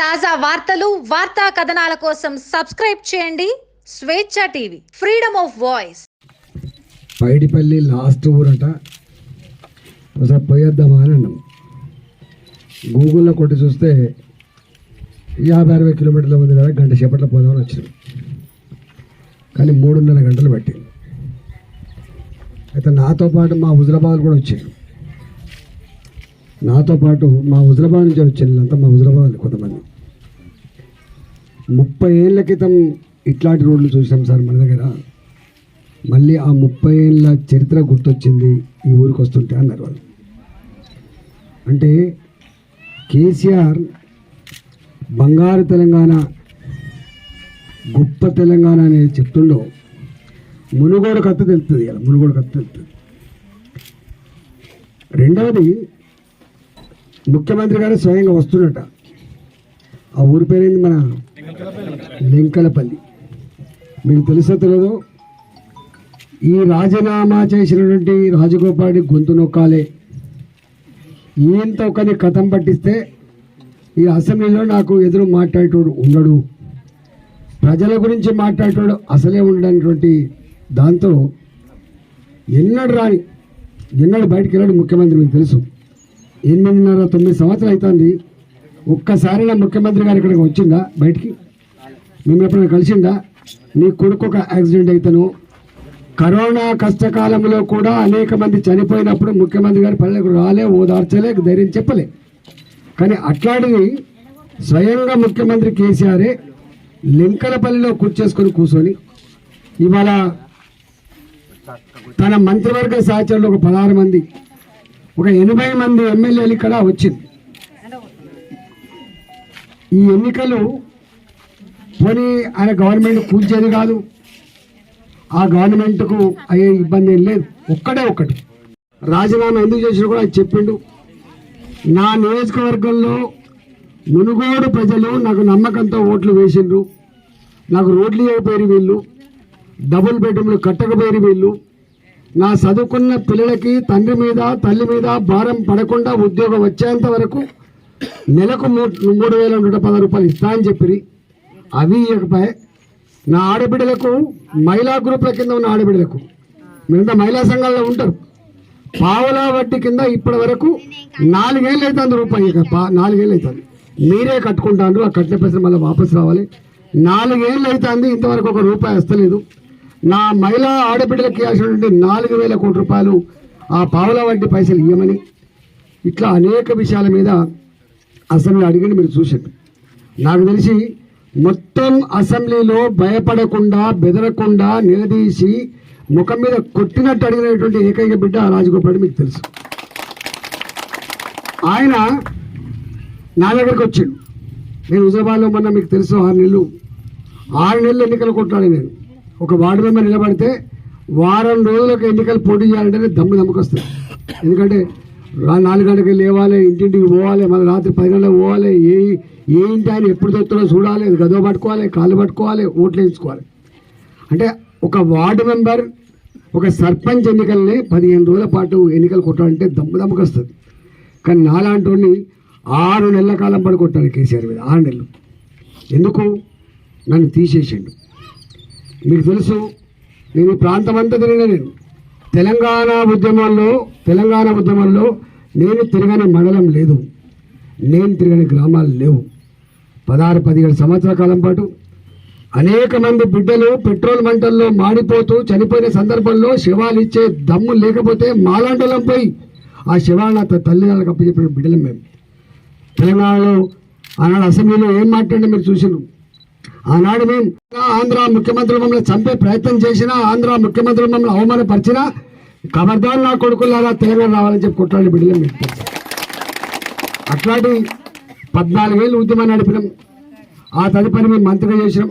తాజా వార్తలు వార్తా కథనాల కోసం సబ్స్క్రైబ్ చేయండి. Swecha TV freedom of voice. Paidipalli last ఊరట. ఒకసారి పోయేద్దామా అని అన్నాం. గూగుల్లో కొట్టి చూస్తే యాభై అరవై కిలోమీటర్ల ఉంది కదా గంట సేపట్లో పోదామని వచ్చినాం. కానీ మూడున్నర గంటలు పట్టింది. అయితే నాతో పాటు మా హుజరాబాద్ కూడా వచ్చారు. నాతో పాటు మా హుజరాబాద్ నుంచి వచ్చారు అంతా మా హుజరాబాద్ కొంతమంది. ముప్పై ఏళ్ళ క్రితం ఇట్లాంటి రోడ్లు చూసాం సార్ మన దగ్గర. మళ్ళీ ఆ ముప్పై ఏళ్ళ చరిత్ర గుర్తొచ్చింది ఈ ఊరికి వస్తుంటే అన్నారు వాళ్ళు. అంటే కేసీఆర్ బంగారు తెలంగాణ గొప్ప తెలంగాణ అనేది చెప్తుండో మునుగోడు కథ తెలుస్తుంది ఇలా మునుగోడు కథ తెలుస్తుంది. రెండవది ముఖ్యమంత్రి గారు స్వయంగా వస్తున్నట. ఆ ఊరి పేరేంది మన లింకలపల్లి మీకు తెలుసో తెలియదు ఈ రాజీనామా చేసినటువంటి రాజగోపాడి గొంతు నొక్కాలే. ఈయంత ఒకని కథం పట్టిస్తే ఈ అసెంబ్లీలో నాకు ఎదురు మాట్లాడేటోడు ఉండడు. ప్రజల గురించి మాట్లాడేటోడు అసలే ఉండనటువంటి దాంతో ఎన్నడు రాని ఎన్నడు బయటికి వెళ్ళాడు ముఖ్యమంత్రి మీకు తెలుసు. ఎనిమిదిన్నర తొమ్మిది సంవత్సరాలు అవుతుంది ఒక్కసారి నా ముఖ్యమంత్రి గారు ఇక్కడికి వచ్చిందా బయటికి? మేము ఎప్పుడైనా కలిసిండా నీ కొడుకు ఒక యాక్సిడెంట్ అయితేను? కరోనా కష్టకాలంలో కూడా అనేక మంది చనిపోయినప్పుడు ముఖ్యమంత్రి గారి పల్లెకు రాలే ఓదార్చలే ధైర్యం చెప్పలే. కానీ అట్లాంటిది స్వయంగా ముఖ్యమంత్రి కేసీఆరే లింకలపల్లిలో కూర్చేసుకొని కూర్చొని ఇవాళ తన మంత్రివర్గ సహచరులు ఒక పదహారు మంది ఒక ఎనభై మంది ఎమ్మెల్యేలు ఇక్కడ వచ్చింది. ఈ ఎన్నికలు పోనీ ఆయన గవర్నమెంట్ కూల్చేది కాదు. ఆ గవర్నమెంట్కు అయ్యే ఇబ్బంది ఏం లేదు. ఒక్కడే ఒక్కటి. రాజీనామా ఎందుకు చేసినా కూడా అది చెప్పిండు. నా నియోజకవర్గంలో మునుగోడు ప్రజలు నాకు నమ్మకంతో ఓట్లు వేసిండ్రు. నాకు రోడ్లు ఇవ్వకపోయారు వీళ్ళు. డబుల్ బెడ్రూమ్లు కట్టకపోయారు వీళ్ళు. నా చదువుకున్న పిల్లలకి తండ్రి మీద తల్లి మీద భారం పడకుండా ఉద్యోగం వచ్చేంత వరకు నెలకు మూడు వేల నూట పది రూపాయలు ఇస్తా అని చెప్పిరి. అవి ఇవ్వకపోయి నా ఆడబిడ్డలకు మహిళా గ్రూపుల కింద ఉన్న ఆడబిడ్డలకు మిగతా మహిళా సంఘాల్లో ఉంటారు. పావులా వడ్డీ కింద ఇప్పటి వరకు నాలుగేళ్ళు అవుతుంది రూపాయి ఇక నాలుగేళ్ళు అవుతుంది మీరే కట్టుకుంటాను ఆ కట్టిన పైసలు మళ్ళీ వాపసు రావాలి. నాలుగేళ్ళు అవుతుంది ఇంతవరకు ఒక రూపాయి వస్తలేదు. నా మహిళా ఆడబిడ్డలకు ఇవ్వాల్సినటువంటి నాలుగు వేల కోటి రూపాయలు ఆ పావులా వడ్డీ పైసలు ఇవ్వమని ఇట్లా అనేక విషయాల మీద అసెంబ్లీ అడిగింది మీరు చూసారు నాకు తెలిసి మొత్తం అసెంబ్లీలో భయపడకుండా బెదరకుండా నిలదీసి ముఖం మీద కొట్టినట్టు అడిగినటువంటి ఏకైక బిడ్డ రాజగోపాల్ మీకు తెలుసు. ఆయన నా దగ్గరికి వచ్చిండు. నేను హుజరాబాద్లో మొన్న మీకు తెలుసు ఆరు నెలలు. ఆరు నెలలు ఎన్నికలు కొట్టాలి నేను. ఒక వార్డు మెంబర్ నిలబడితే వారం రోజులకు ఎన్నికలు పోటీ చేయాలంటే దమ్ము దమ్ముకొస్తుంది ఎందుకంటే నాలుగు గంటలకు లేవాలి ఇంటింటికి పోవాలి మళ్ళీ రాత్రి పది గంటలకు పోవాలి ఏ ఏంటి అని ఆయన ఎప్పుడు దొరుకుతుందో చూడాలి గదో పట్టుకోవాలి కాళ్ళు పట్టుకోవాలి ఓట్లు వేయించుకోవాలి అంటే ఒక వార్డు మెంబర్ ఒక సర్పంచ్ ఎన్నికల్ని పదిహేను రోజుల పాటు ఎన్నికలు కొట్టాలంటే దమ్ము దమ్ముకు వస్తుంది. కానీ నాలాంటి ఆరు నెలల కాలం పడి కొట్టాను కేసీఆర్ మీద ఆరు నెలలు. ఎందుకు? నన్ను తీసేసిండు. మీకు తెలుసు నేను ఈ ప్రాంతం అంతా తిరిగిన నేను తెలంగాణ ఉద్యమంలో తెలంగాణ ఉద్యమంలో నేను తిరగని మండలం లేదు. నేను తిరగని గ్రామాలు లేవు. పదహారు పదిహేడు సంవత్సరాల కాలం పాటు అనేక మంది బిడ్డలు పెట్రోల్ మంటల్లో మాడిపోతూ చనిపోయిన సందర్భంలో శివాలు ఇచ్చే దమ్ము లేకపోతే మాలాంటలం పోయి ఆ శివాలను త- తల్లిదండ్రులకు అప్పచెప్పిన బిడ్డలం మేము. తెలంగాణలో ఆనాడు అసెంబ్లీలో ఏం మాట్లాడినా మీరు చూసినాం ఆనాడు మేము ఆంధ్ర ముఖ్యమంత్రులు మమ్మల్ని చంపే ప్రయత్నం చేసినా ఆంధ్ర ముఖ్యమంత్రులు మమ్మల్ని అవమానపరిచినా కబర్దాన్ నా కొడుకులారా తెలంగాణ రావాలని చెప్పి కొట్లాడి బిడ్డలం మేము. అట్లాంటి పద్నాలుగేళ్ళు ఉద్యమాన్ని నడిపినాం. ఆ తదుపరి మేము మంత్రిగా చేసినాం.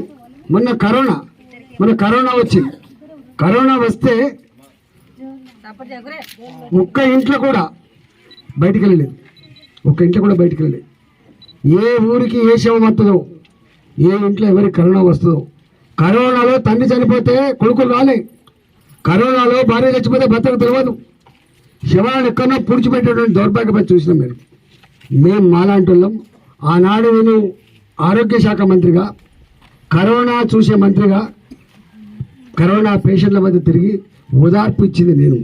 మొన్న కరోనా మొన్న కరోనా వచ్చింది. కరోనా వస్తే ఒక్క ఇంట్లో కూడా బయటికి వెళ్ళలేదు. ఒక్క ఇంట్లో కూడా బయటికి వెళ్ళలేదు. ఏ ఊరికి ఏ శవం వస్తుందో ఏ ఇంట్లో ఎవరికి కరోనా వస్తుందో. కరోనాలో తండ్రి చనిపోతే కొడుకులు రాలే. కరోనాలో భార్య చచ్చిపోతే భర్తకు తెలియదు శవాలను ఎక్కడో పూడ్చిపెట్టేటువంటి దౌర్భాగ్యపై చూసినాం మీరు మేము మాలాంటి వాళ్ళం. ఆనాడు నేను ఆరోగ్య శాఖ మంత్రిగా కరోనా చూసే మంత్రిగా కరోనా పేషెంట్ల మధ్య తిరిగి ఓదార్పు ఇచ్చింది నేను.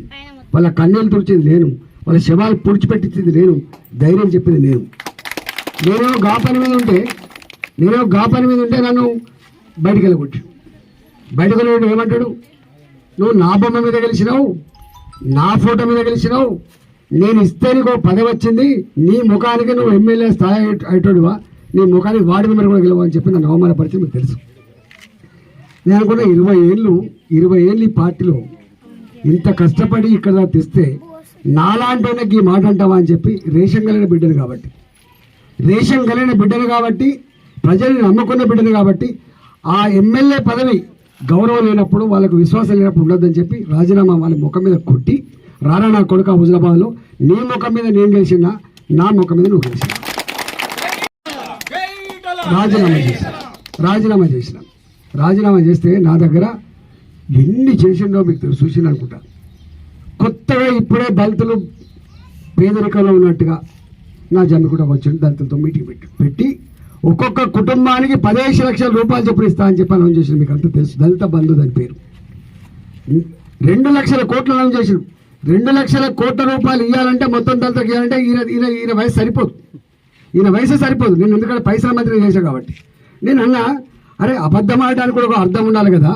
వాళ్ళ కన్నీళ్ళు తుడిచింది నేను. వాళ్ళ శవాలు పుడిచిపెట్టించింది నేను. ధైర్యం చెప్పింది నేను. నేనేమో గా పని మీద ఉంటే నేనేమో గా పని మీద ఉంటే నన్ను బయటకు వెళ్ళగొట్టు బయటకు వెళ్ళాడు ఏమంటాడు? నువ్వు నా బొమ్మ మీద గెలిచినావు నా ఫోటో మీద గెలిచినావు నేను ఇస్తే నీకు పదవి వచ్చింది నీ ముఖానికి నువ్వు ఎమ్మెల్యే స్థాయి అయ్యేటోడివా నీ ముఖానికి వార్డు మెంబర్ కూడా గెలవని చెప్పి నన్ను అవమానపరిచి మీకు తెలుసు. నేను అనుకున్న ఇరవై ఏళ్ళు ఇరవై ఏళ్ళు ఈ పార్టీలో ఇంత కష్టపడి ఇక్కడ తెస్తే నాలాంటి ఈ మాట అంటావా అని చెప్పి రేషన్ కలిగిన బిడ్డను కాబట్టి. రేషన్ కలిగిన బిడ్డను కాబట్టి ప్రజల్ని నమ్ముకున్న బిడ్డను కాబట్టి ఆ ఎమ్మెల్యే పదవి గౌరవం లేనప్పుడు వాళ్ళకు విశ్వాసం లేనప్పుడు ఉండొద్దని చెప్పి రాజీనామా వాళ్ళ ముఖం మీద కొట్టి రారా నా కొడుక హుజరాబాద్లో నీ ముఖం మీద నేను గెలిచినా నా ముఖం మీద నువ్వు గెలిచినా. రాజీనామా చేసిన. రాజీనామా చేసిన. రాజీనామా చేస్తే నా దగ్గర ఎన్ని చేసిండో మీకు తెలుసు చూసింది అనుకుంటా. కొత్తగా ఇప్పుడే దళితులు పేదరికంలో ఉన్నట్టుగా నా జన్మ కూడా వచ్చిన దళితులతో మీటింగ్ పెట్టి పెట్టి ఒక్కొక్క కుటుంబానికి పదిహేను లక్షల రూపాయలు చొప్పున ఇస్తా అని చెప్పి అనౌన్స్ చేసింది మీకు అంత తెలుసు. దళిత బంధు దాని పేరు. రెండు లక్షల కోట్లు అనౌన్స్ చేసిండు రెండు లక్షల కోట్ల రూపాయలు ఇవ్వాలంటే మొత్తం దళితులకు ఇవ్వాలంటే ఈయన ఈయన ఈయన వయసు సరిపోదు. ఈయన వయసు సరిపోదు. నేను ఎందుకంటే పైసల మంత్రి చేశాను కాబట్టి. నేను అన్నా అరే అబద్ధం ఆడడానికి కూడా ఒక అర్థం ఉండాలి కదా.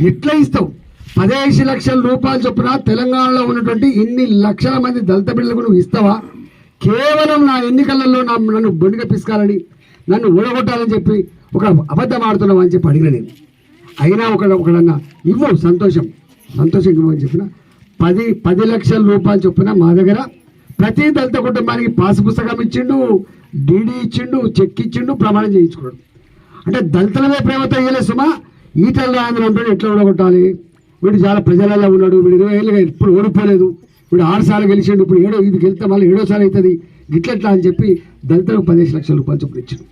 ఎట్లా ఇస్తావు? పదిహేను లక్షల రూపాయలు చొప్పున తెలంగాణలో ఉన్నటువంటి ఇన్ని లక్షల మంది దళిత బిడ్డలకు నువ్వు ఇస్తావా? కేవలం నా ఎన్నికలలో నా నన్ను బొండిగా పిసుకాలని నన్ను ఊడగొట్టాలని చెప్పి ఒక అబద్ధం ఆడుతున్నావు అని చెప్పి అడిగిన నేను. అయినా ఒక ఒకడన్నా ఇవ్వు సంతోషం. సంతోషం ఇవ్వమని చెప్పిన పది పది లక్షల రూపాయలు చొప్పున మా దగ్గర ప్రతి దళిత కుటుంబానికి పాస్ పుస్తకం ఇచ్చిండు డీడీ ఇచ్చిండు చెక్ ఇచ్చిండు ప్రమాణం చేయించుకున్నాడు. అంటే దళితులమే ప్రేమతో ఇయ్యలే సుమా ఈటల ఆంధ్ర ఉంటాడు ఎట్లా ఉండగొట్టాలి వీడు చాలా ప్రజలలో ఉన్నాడు వీడు ఇరవై ఏళ్ళుగా ఎప్పుడు ఓడిపోలేదు వీడు ఆరు సార్లు గెలిచిండు ఇప్పుడు ఏడో ఇది గెలితే మళ్ళీ ఏడోసారి అవుతుంది గిట్లెట్లా అని చెప్పి దళితులకు పదిహేను లక్షల రూపాయలు చొప్పున ఇచ్చిండు.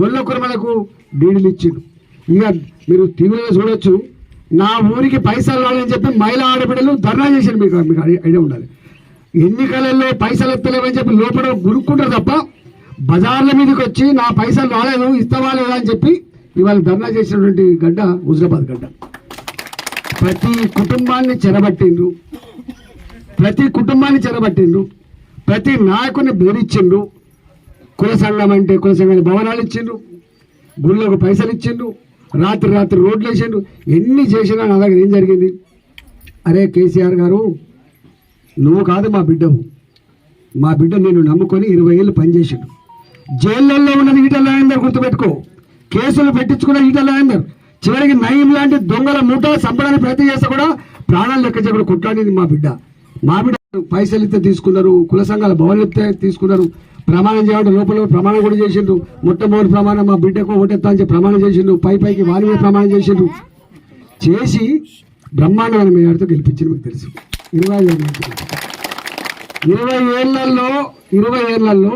గొల్ల కుర్మలకు డీడీలు ఇచ్చిండు. ఇక మీరు టీవీలో చూడొచ్చు నా ఊరికి పైసలు రాలని చెప్పి మహిళా ఆడబిడ్డలు ధర్నా చేశారు మీకు మీకు ఐడియా ఉండాలి. ఎన్నికలలో పైసలు ఎత్తలేవని చెప్పి లోపల గురుక్కుంటారు తప్ప బజార్ల మీదకి వచ్చి నా పైసలు రాలేదు ఇస్తావా లేదా అని చెప్పి ఇవాళ ధర్నా చేసినటువంటి గడ్డ హుజరాబాద్ గడ్డ. ప్రతి కుటుంబాన్ని చెరబట్టిండ్రు. ప్రతి కుటుంబాన్ని చెరబట్టిండ్రు. ప్రతి నాయకుని బెదిరించిండ్రు. కుల సంఘం అంటే కుల సంఘానికి భవనాలు ఇచ్చిండ్రు. గుళ్ళకు పైసలు ఇచ్చిండ్రు. రాత్రి రాత్రి రోడ్లు వేసిండు ఎన్ని చేసినా నా దగ్గర ఏం జరిగింది? అరే కేసీఆర్ గారు నువ్వు కాదు మా బిడ్డవు. మా బిడ్డ నేను నమ్ముకొని ఇరవై ఏళ్ళు పనిచేసిండు జైళ్ళల్లో ఉన్నది ఈటల రాజేందర్ గుర్తుపెట్టుకో. కేసులు పెట్టించుకున్న ఈటల రాజేందర్ చివరికి నయం లాంటి దొంగల మూట సంపడానికి ప్రయత్నం చేస్తే కూడా ప్రాణాలు లెక్క చెప్పడం కొట్లాడింది మా బిడ్డ. మా బిడ్డ పైసలు ఇస్తే తీసుకున్నారు కుల సంఘాల భవన్లు ఇస్తే తీసుకున్నారు. ప్రమాణం చేయడం లోపల ప్రమాణం కూడా చేసిండ్రు. మొట్టమొదటి ప్రమాణం మా బిడ్డకు ఓటెత్తా అని చెప్పి ప్రమాణం చేసిండు పై పైకి వారి మీద ప్రమాణం చేసిండు చేసి బ్రహ్మాండమైన మేయర్తో గెలిపించింది మీకు తెలుసు. ఇరవై ఐదు ఏళ్ళ ఇరవై ఏళ్ళలో ఇరవై ఏళ్ళలో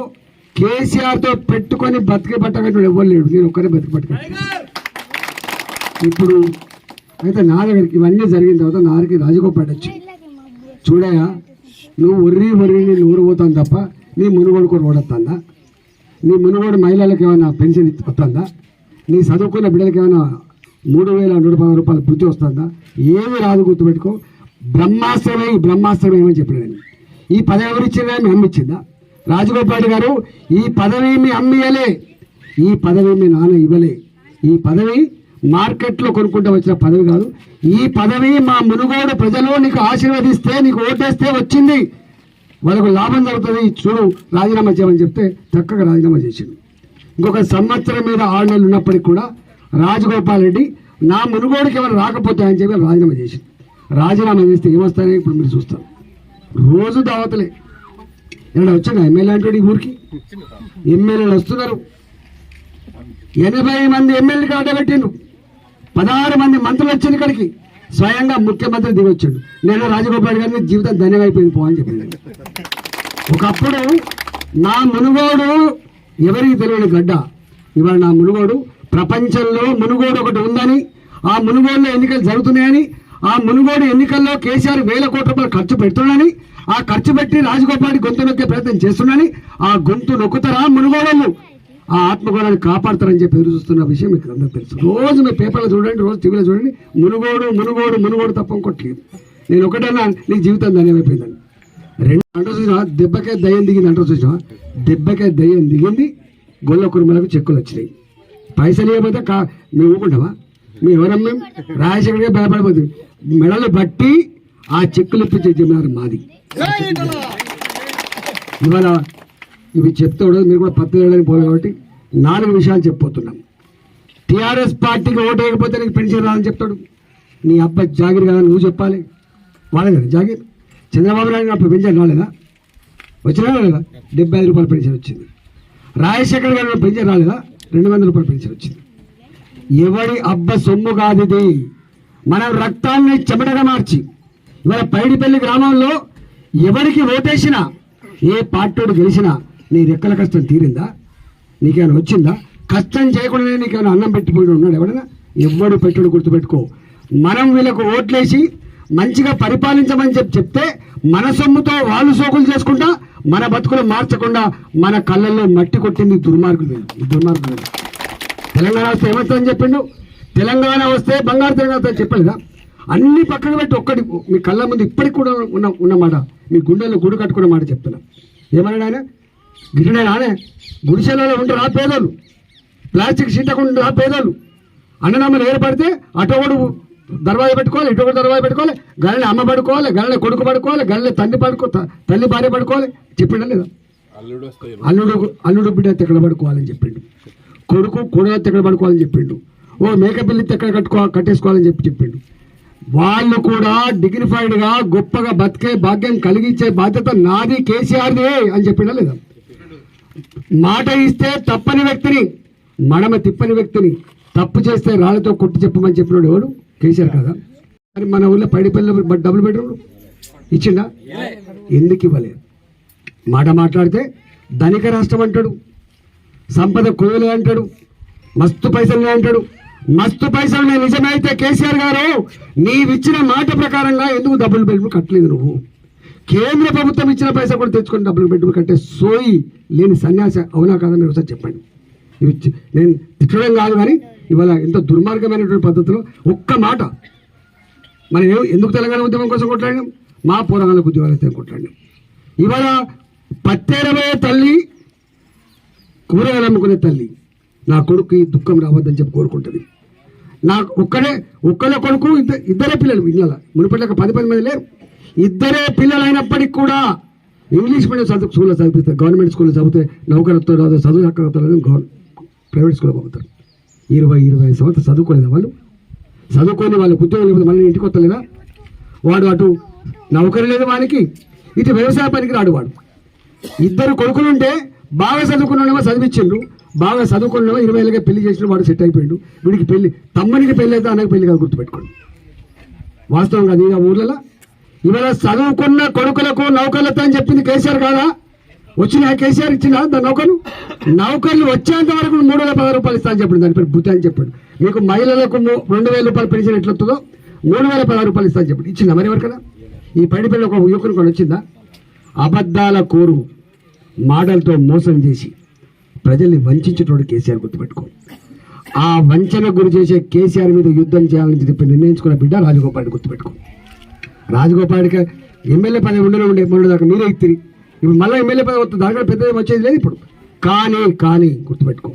కేసీఆర్తో పెట్టుకొని బతికి పట్టగట్టు ఎవ్వరు లేడు. నేను ఒక్కరే బతికి పట్టగట్టు ఇప్పుడు అయితే నా దగ్గరికి ఇవన్నీ జరిగిన తర్వాత నా దగ్గరికి రాజగోపాల్ వచ్చి చూడయా నువ్వు ఒర్రి ఒర్రి నేను ఊరు పోతాను తప్ప నీ మునుగోడు కూడా ఓడొస్తుందా నీ మునుగోడు మహిళలకు ఏమైనా పెన్షన్ ఇచ్చి- వస్తుందా నీ చదువుకున్న బిడ్డలకి ఏమైనా మూడు వేల నూట పది రూపాయల వృత్తి వస్తుందా? ఏమి రాదు గుర్తుపెట్టుకో. బ్రహ్మాస్త్రమే ఈ బ్రహ్మాస్త్రమే ఏమని చెప్పిన నేను. ఈ పదవి ఎవరిచ్చిందా మీ అమ్మిచ్చిందా రాజగోపాల్ గారు ఈ పదవి మీ అమ్మియలే ఈ పదవి మీ నాన్న ఇవ్వలే. ఈ పదవి మార్కెట్లో కొనుక్కుంటూ వచ్చిన పదవి కాదు. ఈ పదవి మా మునుగోడు ప్రజలు నీకు ఆశీర్వదిస్తే నీకు ఓటేస్తే వచ్చింది. వాళ్ళకు లాభం జరుగుతుంది చూడు రాజీనామా చేయమని చెప్తే చక్కగా రాజీనామా చేసిండు. ఇంకొక సంవత్సరం మీద ఆరు నెలలు ఉన్నప్పటికీ కూడా రాజగోపాల్ రెడ్డి నా మునుగోడికి ఎవరు రాకపోతే అని చెప్పి రాజీనామా చేసింది రాజీనామా చేస్తే ఏమొస్తాయని ఇప్పుడు మీరు చూస్తారు. రోజు దావతలే. ఇక్కడ వచ్చాడు? ఎమ్మెల్యే అంటే ఈ ఊరికి? ఎమ్మెల్యేలు వస్తున్నారు. ఎనభై మంది ఎమ్మెల్యేలు పెట్టిండు పదహారు మంది మంత్రులు వచ్చింది ఇక్కడికి. స్వయంగా ముఖ్యమంత్రి దిగొచ్చాడు. నేను రాజగోపాల్ గారి జీవితం ధన్యమైపోయింది పో అని చెప్పింది ఒకప్పుడు నా మునుగోడు ఎవరికి తెలియని గడ్డ. ఇవాళ నా మునుగోడు ప్రపంచంలో మునుగోడు ఒకటి ఉందని ఆ మునుగోడులో ఎన్నికలు జరుగుతున్నాయని ఆ మునుగోడు ఎన్నికల్లో కేసీఆర్ వేల కోట్ల రూపాయలు ఖర్చు పెడుతున్నానని ఆ ఖర్చు పెట్టి రాజగోపాల్ గొంతు నొక్కే ప్రయత్నం చేస్తున్నానని ఆ గొంతు నొక్కుతారా మునుగోడలు ఆ ఆత్మగౌరవాన్ని కాపాడతారని చెప్పి ఎదురు చూస్తున్న విషయం మీకు అందరూ తెలుసు. రోజు మీ పేపర్లో చూడండి రోజు టీవీలో చూడండి మునుగోడు మునుగోడు మునుగోడు తప్ప ఇంకొట్టలేదు నేను ఒకటన్నా నీకు జీవితం ధన్యమైపోయిందని. రెండు అంట చూసినా దెబ్బకే దయ్యం దిగింది అంటారు చూసినా దెబ్బకే దయ్యం దిగింది గొల్ల కురుమలకు చెక్కులు వచ్చినాయి. పైసలు ఇవ్వకపోతే కా మేము ఊరుకుంటామా? మేము ఎవరమ్మా రాజశేఖర్గా భయపడిపోతుంది మెడలు బట్టి ఆ చెక్కులు ఇప్పించే జిమ్మారు మాది. ఇవాళ ఇవి చెప్తాడు మీరు కూడా పత్తి వేయడానికి పోదు కాబట్టి నాలుగు విషయాలు చెప్పబోతున్నాం. టీఆర్ఎస్ పార్టీకి ఓటు వేయకపోతే నీకు పెన్షన్ రాదని చెప్తాడు. నీ అబ్బాయి జాగిర్ కదా నువ్వు చెప్పాలి. వాళ్ళే జాగీర్ జాగిర్. చంద్రబాబు నాయుడు అప్పుడు పెన్షన్ రాలేదా? వచ్చినా రాలేదా? డెబ్బై ఐదు రూపాయల పెన్షన్ వచ్చింది. రాజశేఖర్ గారు పెన్షన్ రాలేదా? రెండు వందల రూపాయల పెన్షన్ వచ్చింది. ఎవరి అబ్బ సొమ్ము కాదు ఇది. మనం రక్తాన్ని చెమటగా మార్చి ఇవాళ పైడిపల్లి గ్రామంలో ఎవరికి ఓటేసినా ఏ పార్టీ గెలిచినా నీ రెక్కల కష్టం తీరిందా? నీకేమైనా వచ్చిందా? కష్టం చేయకుండానే నీకేమైనా అన్నం పెట్టిపోయి ఉన్నాడు ఎవడైనా ఎవ్వడు పెట్టడు గుర్తుపెట్టుకో. మనం వీళ్ళకు ఓట్లేసి మంచిగా పరిపాలించమని చెప్పి చెప్తే మన సొమ్ముతో వాళ్ళు సోకులు చేసుకుంటా మన బతుకులు మార్చకుండా మన కళ్ళల్లో మట్టి కొట్టింది దుర్మార్గులు దుర్మార్గులు తెలంగాణ వస్తే ఏమవుతుందని చెప్పిండు? తెలంగాణ వస్తే బంగారు తెలంగాణ చెప్పలేదా? అన్ని పక్కన పెట్టి ఒక్కటి మీ కళ్ళ ముందు ఇప్పటికి కూడా ఉన్న ఉన్నమాట మీ గుండెల్లో గుడి కట్టుకున్న మాట చెప్తున్నా. ఏమన్నాడు ఆయన? గిరినైనా ఆనే గుడిసెలలో ఉంటారు ఆ పేదలు. ప్లాస్టిక్ ఆ పేదలు. అన్నదమ్ములు ఏర్పడితే అటోడు దర్వాజ పెట్టుకోవాలి ఇటు దర్వాజ పెట్టుకోవాలి గల్లని అమ్మ పడుకోవాలి గల్లని కొడుకు పడుకోవాలి గల్లని తల్లి పడుకో తల్లి భార్య పడుకోవాలి. చెప్పిండా లేదా? అల్లుడు అల్లుడు బిడ్డ ఎక్కడ పడుకోవాలని చెప్పిండు. కొడుకు కొడుకు ఎక్కడ పడుకోవాలని చెప్పిండు. ఓ మేకప్ బిల్లు ఎక్కడ కట్టుకో కట్టేసుకోవాలని చెప్పి చెప్పిండు. వాళ్ళు కూడా dignified గా గొప్పగా బతికే భాగ్యం కలిగించే బాధ్యత నాది కేసీఆర్ది అని చెప్పిండా లేదా? మాట ఇస్తే తప్పని వ్యక్తిని మడమ తిప్పని వ్యక్తిని తప్పు చేస్తే రాళ్ళతో కొట్టి చెప్పమని చెప్పినాడు ఎవరు? కేసీఆర్ కదా? మరి మన ఊళ్ళో పైడిపల్లి డబుల్ బెడ్రూమ్? ఇచ్చిండా? ఎందుకు ఇవ్వలేదు? మాట మాట్లాడితే ధనిక రాష్ట్రం అంటాడు సంపద కుదలే అంటాడు మస్తు పైసలు అంటాడు. మస్తు పైసలు నిజమైతే కేసీఆర్ గారు నీవిచ్చిన మాట ప్రకారంగా ఎందుకు డబుల్ బెడ్రూమ్ కట్టలేదు నువ్వు? కేంద్ర ప్రభుత్వం ఇచ్చిన పైసలు కూడా తెచ్చుకొని డబ్బులు బెడ్రూమ్ కంటే సోయి లేని సన్యాస అవునా కాదా మీరు ఒకసారి చెప్పండి. ఇవి నేను తిట్టడం కాదు కానీ ఇవాళ ఎంత దుర్మార్గమైనటువంటి పద్ధతిలో ఒక్క మాట మనం ఎందుకు తెలంగాణ ఉద్యమం కోసం కొట్లాడినాం? మా పోరాణాలకు ఉద్యమాలు అయితే కొట్లాడినాం. ఇవాళ పత్తేరవే తల్లి కూరగాయలు అమ్ముకునే తల్లి నా కొడుకు ఈ దుఃఖం రావద్దని చెప్పి కోరుకుంటుంది. నాకు ఒక్కడే ఒక్కడే కొడుకు ఇద్దరు ఇద్దరే పిల్లలు ఇళ్ళ మునిపట్ల పది పది మంది లేరు. ఇద్దరే పిల్లలు అయినప్పటికీ కూడా ఇంగ్లీష్ మీడియం చదువు స్కూల్లో చదివిస్తారు గవర్నమెంట్ స్కూల్లో చదివితే నౌకరతో రాదు చదువు చక్కగా ప్రైవేట్ స్కూల్లో పంపుతారు. ఇరవై ఇరవై ఐదు సంవత్సరాలు చదువుకోలేదా వాళ్ళు? చదువుకొని వాళ్ళకి ఉద్యోగం లేకపోతే మళ్ళీ ఇంటికి వస్తలేదా? వాడు అటు నౌకరీ లేదు వానికి ఇటు వ్యవసాయ పనికి రాడు వాడు. ఇద్దరు కొడుకులుంటే బాగా చదువుకున్నాడేమో చదివించిండు బాగా చదువుకున్నాడేమో ఇరవై ఏళ్ళగా పెళ్ళి చేసిన వాడు సెట్ అయిపోయిండు. వీడికి పెళ్ళి తమ్మునికి పెళ్ళి అయితే అన్నకి పెళ్ళి కాదు గుర్తుపెట్టుకోండి. వాస్తవం కాదు ఇక ఊర్లలో? ఇవాళ చదువుకున్న కొడుకులకు నౌకర్లతో అని చెప్పింది కేసీఆర్ కాదా? వచ్చిన కేసీఆర్ ఇచ్చిన దాని నౌకర్లు? నౌకర్లు వచ్చేంత వరకు మూడు వేల పది రూపాయలు ఇస్తా అని చెప్పండి. దాని పేరు బుద్ధి అని చెప్పండి. మీకు మహిళలకు రెండు వేల రూపాయలు పెన్షన్ ఎట్లొస్తుందో మూడు వేల పదహారు రూపాయలు ఇస్తా అని చెప్పండి. ఇచ్చిందా మరి ఎవరికైనా ఈ పడి పిల్లలు ఒక యువకుని కూడా వచ్చిందా? అబద్ధాల కోరు మాటలతో మోసం చేసి ప్రజల్ని వంచేటోడు కేసీఆర్ గుర్తుపెట్టుకో. ఆ వంచన గురి చేసే కేసీఆర్ మీద యుద్ధం చేయాలని చెప్పి నిర్ణయించుకున్న బిడ్డ రాజగోపాల్ గుర్తుపెట్టుకో. రాజగోపాడికి ఎమ్మెల్యే పదవి ఉండనే ఉండే మొన్న దాకా మీరే ఇత్తిరి. ఇప్పుడు మళ్ళీ ఎమ్మెల్యే పదవి వస్తుంది దాని పెద్ద వచ్చేది లేదు ఇప్పుడు. కానీ కానీ గుర్తుపెట్టుకో.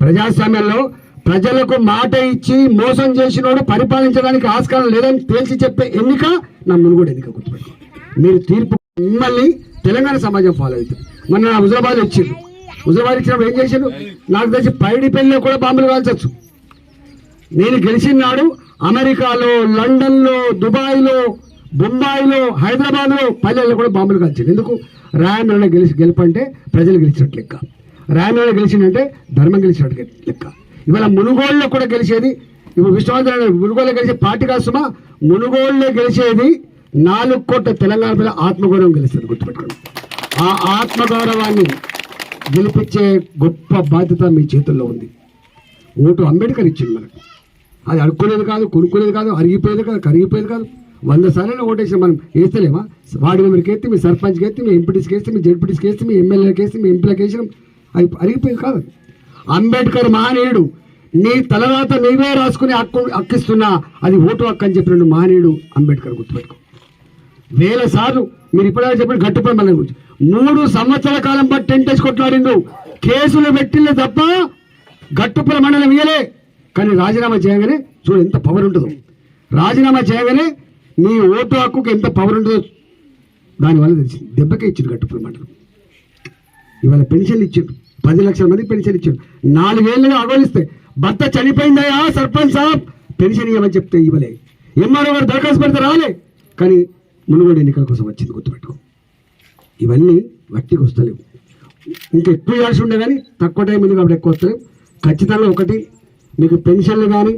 ప్రజాస్వామ్యంలో ప్రజలకు మాట ఇచ్చి మోసం చేసినోడు పరిపాలించడానికి ఆస్కారం లేదని తేల్చి చెప్పే ఎన్నిక నా మునుగోడు ఎన్నిక గుర్తుపెట్టుకో. మీరు తీర్పు మిమ్మల్ని తెలంగాణ సమాజం ఫాలో అవుతుంది. మొన్న నా హుజరాబాద్ ఇచ్చిండు హుజరాబాద్ ఇచ్చినప్పుడు ఏం చేశాడు నాకు తెలిసి పైడి పెళ్ళిలో కూడా బాంబులు కాల్చచ్చు. నేను గెలిచిన నాడు అమెరికాలో లండన్లో దుబాయ్లో బొంబాయిలో హైదరాబాద్లో పల్లెల్లో కూడా బాంబులు కాల్చారు ఎందుకు? రాయమరణ గెలిచి గెలుపంటే ప్రజలు గెలిచినట్టు లెక్క. రాయమరణ గెలిచిందంటే ధర్మం గెలిచినట్టు లెక్క. ఇవాళ మునుగోళ్ళలో కూడా గెలిచేది ఇప్పుడు విశ్వనాథ మునుగోళ్ళు గెలిచే పార్టీ కాసుమా మునుగోళ్ళలో గెలిచేది నాలుగు కోట్ల తెలంగాణ పిల్ల ఆత్మగౌరవం గెలుస్తుంది గుర్తుపెట్టుకోండి. ఆ ఆత్మగౌరవాన్ని గెలిపించే గొప్ప బాధ్యత మీ చేతుల్లో ఉంది. ఓటు అంబేద్కర్ ఇచ్చింది మనకు. అది అడుక్కునేది కాదు కొనుక్కునేది కాదు అరిగిపోయేది కాదు కరిగిపోయేది కాదు. వంద సార్లు ఓటేసిన మనం వేస్తలేమా? వార్డు మెంబర్కి వేస్తే మీ సర్పంచ్కి వేస్తే మీ ఎంపీటీస్కి వేస్తే మీ జడ్పీటీస్కి వేస్తే మీ ఎమ్మెల్యేకి వేస్తే మీ ఎంపీలకి వేసినాం అది అరిగిపోయేది కాదు. అంబేద్కర్ మహనీయుడు నీ తలరాత నీవే రాసుకుని హక్కు హక్కిస్తున్నా అది ఓటు హక్కు అని చెప్పిన మహనీయుడు అంబేద్కర్ గుర్తుపెట్టుకో. వేల సార్లు మీరు ఇప్పటికే చెప్పిన గట్టుపై మన గురించి. మూడు సంవత్సరాల కాలం బట్టి టెంటేసి కొట్లాడిండు. కేసులు పెట్టింది తప్ప గట్టుపుల మండలం ఇయ్యలే. కానీ రాజీనామా చేయగానే చూడు ఎంత పవర్ ఉంటుందో. రాజీనామా చేయగానే నీ ఓటు హక్కుకి ఎంత పవర్ ఉంటుందో దానివల్ల తెలిసింది. దెబ్బకే ఇచ్చిండు గట్టుపుల మండలం ఇవాళ పెన్షన్లు ఇచ్చిండు పది లక్షల మంది పెన్షన్ ఇచ్చిండు నాలుగేళ్ళుగా అగోలిస్తే భర్త చనిపోయిందయా సర్పంచ్ సాబ్. పెన్షన్ ఇవ్వమని చెప్తే ఇవ్వలే. ఎంఆర్ఓ గారు దరఖాస్తు పెడితే రాలే. కానీ మునుగోడు ఎన్నికల కోసం వచ్చింది గుర్తుపెట్టుకో. ఇవన్నీ వట్టికి వస్తలేవు. ఇంకా ఎక్కువ చేయాల్సి ఉండే కానీ తక్కువ టైం ఉంది కాబట్టి ఎక్కువ వస్తలేవు. ఖచ్చితంగా ఒకటి మీకు పెన్షన్లు కానీ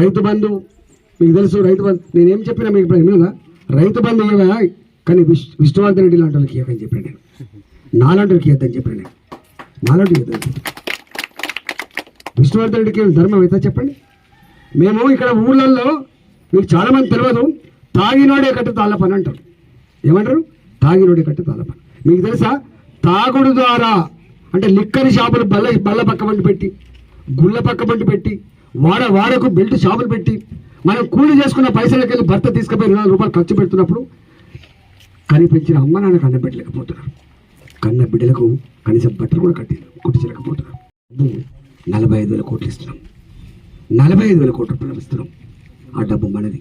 రైతు బంధు మీకు తెలుసు రైతు బంధు నేనేం చెప్పినా మీకు ఇప్పుడు వినదా? రైతు బంధు ఇవ్వగా కానీ విష్ విష్ణువర్ధన్ రెడ్డి లాంటి వాళ్ళకి ఇవ్వని చెప్పాను నేను. నాలాంటి ఇద్దని చెప్పాను నేను. నాలాంటి ఇద్దని విష్ణువర్ధన్ రెడ్డికి ధర్మం అయితే చెప్పండి? మేము ఇక్కడ ఊళ్ళల్లో మీకు చాలామంది తెలియదు తాగినోడే కట్టు తాళ్ళ పని అంటారు. ఏమంటారు? తాగినోడే కట్టు తాళ్ళ పని. మీకు తెలుసా? తాగుడు ద్వారా అంటే లిక్కర్ షాపులు బల్ల బల్ల పక్క బండి పెట్టి గుళ్ళ పక్క బండి పెట్టి వాడ వాడకు బెల్ట్ షాపులు పెట్టి మనం కూలి చేసుకున్న పైసలకి వెళ్ళి భర్త తీసుకుపోయి రెండు రూపాయలు ఖర్చు పెడుతున్నప్పుడు కనిపించిన అమ్మ నాన్న కన్న పెట్టలేకపోతున్నారు కన్న బిడ్డలకు కనీసం బట్టలు కూడా కట్టి కుట్టించలేకపోతున్నారు. నలభై ఐదు వేల కోట్లు ఇస్తున్నాం. నలభై ఐదు వేల కోట్ల రూపాయలు ఇస్తున్నాం. ఆ డబ్బు మనది.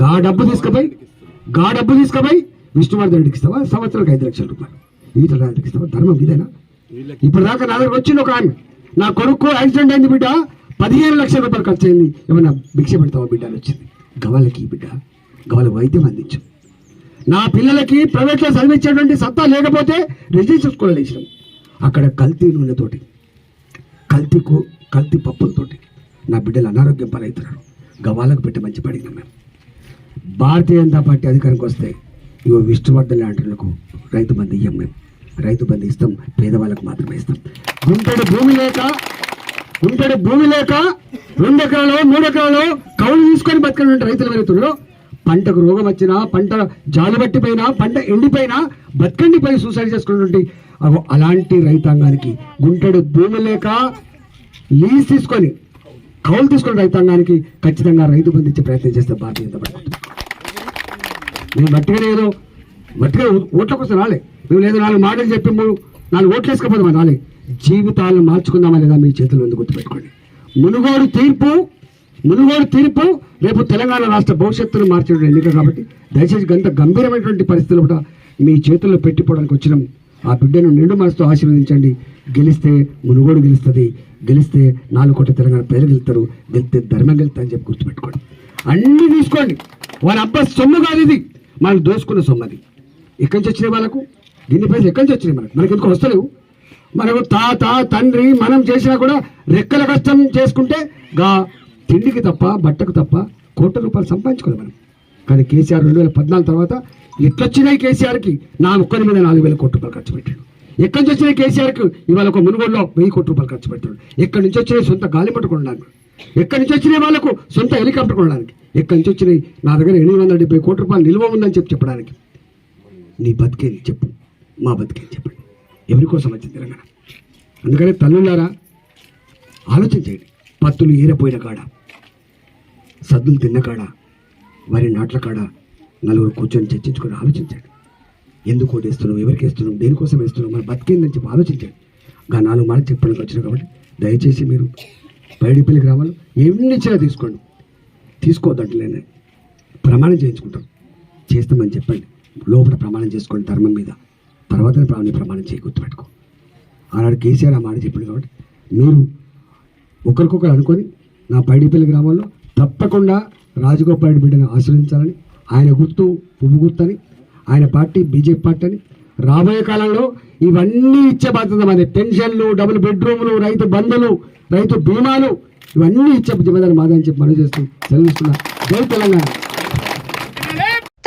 గా డబ్బు తీసుకుపోయి గా డబ్బు తీసుకుపోయి విష్ణువర్ధన్ రెడ్డికి ఇస్తావా? సంవత్సరానికి ఐదు లక్షల రూపాయలు. ఈతల రాజుకి ఇస్తావా? ధర్మం ఇదేనా? ఇప్పుడు దాకా నా దగ్గర వచ్చింది ఒక ఆమె. నా కొడుకు యాక్సిడెంట్ అయింది బిడ్డ. పదిహేను లక్షల రూపాయలు ఖర్చు అయింది. ఏమన్నా భిక్ష పెడతావా బిడ్డ అని వచ్చింది. గవాలకి బిడ్డ గవాల వైద్యం అందించు. నా పిల్లలకి ప్రైవేట్లో చదివించేటువంటి సత్తా లేకపోతే రెసిడెన్షియల్ స్కూల్లో వేసినాం అక్కడ కల్తీ నూనెతోటి కల్తీకు కల్తీ పప్పులతోటి నా బిడ్డలు అనారోగ్యం పాలవుతున్నారు. గవాలకు పెట్టి మంచి పడినాం మేము భారతీయ జనతా పార్టీ అధికారంకి వస్తే ఇవో విష్ణువర్ధన్ లాంటి వాళ్ళకు రైతు బంధు ఇయ్యం మేము రైతు బంధు ఇస్తాం పేదవాళ్ళకు మాత్రమే ఇస్తాం. గుంటడి భూమి లేక గుంటడి భూమి లేక రెండు ఎకరాలు మూడు ఎకరాలు కౌలు తీసుకొని బతకడం రైతుల రైతుల్లో పంటకు రోగం వచ్చినా పంట జాలు పట్టిపోయినా పంట ఎండిపోయినా బతకండిపోయి సూసైడ్ చేసుకున్నటువంటి అలాంటి రైతాంగానికి గుంటడు భూమి లేక లీజ్ తీసుకొని కౌలు తీసుకున్న రైతాంగానికి ఖచ్చితంగా రైతు బంధించే ప్రయత్నం చేస్తే భారతీయ జనతా పార్టీ మేము మట్టిగా ఏదో మట్టిగా ఓట్ల కోసం రాలే. మేము లేదు నాలుగు మాటలు చెప్పి మూడు నాలుగు ఓట్లు వేసుకపోదామని రాలే. జీవితాలను మార్చుకుందామా లేదా మీ చేతులు ఉంది గుర్తుపెట్టుకోండి. మునుగోడు తీర్పు మునుగోడు తీర్పు రేపు తెలంగాణ రాష్ట్ర భవిష్యత్తును మార్చే ఎన్నిక కాబట్టి దయచేసి గంత గంభీరమైనటువంటి పరిస్థితులు కూడా మీ చేతుల్లో పెట్టిపోవడానికి వచ్చినాం. ఆ బిడ్డను నిండు మనసుతో ఆశీర్వదించండి. గెలిస్తే మునుగోడు గెలుస్తుంది. గెలిస్తే నాలుగు కోట్ల తెలంగాణ ప్రజలు గెలుస్తారు. గెలిస్తే ధర్మం గెలుస్తా అని చెప్పి గుర్తుపెట్టుకోండి. అన్నీ తీసుకోండి వాళ్ళ అబ్బా సొమ్ము కాదు ఇది. మనం దోసుకున్న సొమ్మది అది. ఎక్కడి నుంచి వచ్చినాయి వాళ్ళకు. దీని పైసలు ఎక్కడి నుంచి వచ్చినాయి మనకు? మనకి ఎందుకు వస్తలేవు? మనం తాత తండ్రి మనం చేసినా కూడా రెక్కల కష్టం చేసుకుంటే గా తిండికి తప్ప బట్టకు తప్ప కోట్ల రూపాయలు సంపాదించుకోలేదు మనం. కానీ కేసీఆర్ రెండు వేల పద్నాలుగు తర్వాత ఎట్లొచ్చినాయి కేసీఆర్కి? నా ఒక్కరి మీద నాలుగు వేల కోట్ల రూపాయలు ఖర్చు పెట్టాడు. ఎక్కడి నుంచి వచ్చినాయి కేసీఆర్కి? ఇవాళ ఒక మునుగోడులో వెయ్యి కోట్ల రూపాయలు ఖర్చు పెట్టాడు. ఎక్కడి నుంచి వచ్చినాయి సొంత గాలి పట్టుకోవడానికి ఎక్కడి నుంచి వచ్చినాయి వాళ్ళకు సొంత హెలికాప్టర్ కొనడానికి? ఎక్కడి నుంచి వచ్చినాయి? నా దగ్గర ఎనిమిది వందల డెబ్బై కోట్ల రూపాయలు నిల్వ ఉందని చెప్పి చెప్పడానికి. నీ బతికేది చెప్పు. మా బతికేది చెప్పండి. ఎవరి కోసం వచ్చింది తెలంగాణ? అందుకనే తల్లులారా ఆలోచించండి పత్తులు ఏరపోయిన కాడ సద్దులు తిన్న కాడ వరి నాట్ల కాడ నలుగురు కూర్చొని చర్చించుకొని ఆలోచించండి ఎందుకు వేస్తున్నాం? ఎవరికి వేస్తున్నాం? దేనికోసం వేస్తున్నాం? మన బతికేందని చెప్పి ఆలోచించండి గా నాలుగు మాటలు చెప్పడానికి వచ్చిన కాబట్టి దయచేసి మీరు బయటిపల్లికి రావాలి ఎన్ని తీసుకోండి? తీసుకోవద్దంటలేనే ప్రమాణం చేయించుకుంటాం. చేస్తామని చెప్పండి. లోపల ప్రమాణం చేసుకోండి ధర్మం మీద తర్వాత ప్రాణి ప్రమాణం చేయి గుర్తుపెట్టుకో. ఆనాడు కేసీఆర్ ఆ మాట చెప్పింది కాబట్టి మీరు ఒకరికొకరు అనుకొని నా పైడిపల్లి గ్రామంలో తప్పకుండా రాజగోపాల్ రెడ్డి బిడ్డను ఆశీర్వదించాలని ఆయన గుర్తు పువ్వు గుర్తని ఆయన పార్టీ బీజేపీ పార్టీ అని రాబోయే కాలంలో ఇవన్నీ ఇచ్చే బాధ్యత మాది. పెన్షన్లు డబుల్ బెడ్రూములు రైతు బంధులు రైతు బీమాలు ఇవన్నీ ఇచ్చే జిమ్మదారి మాదని చెప్పి మనం చేస్తూ సెలవిస్తున్నా. జై తెలంగాణ.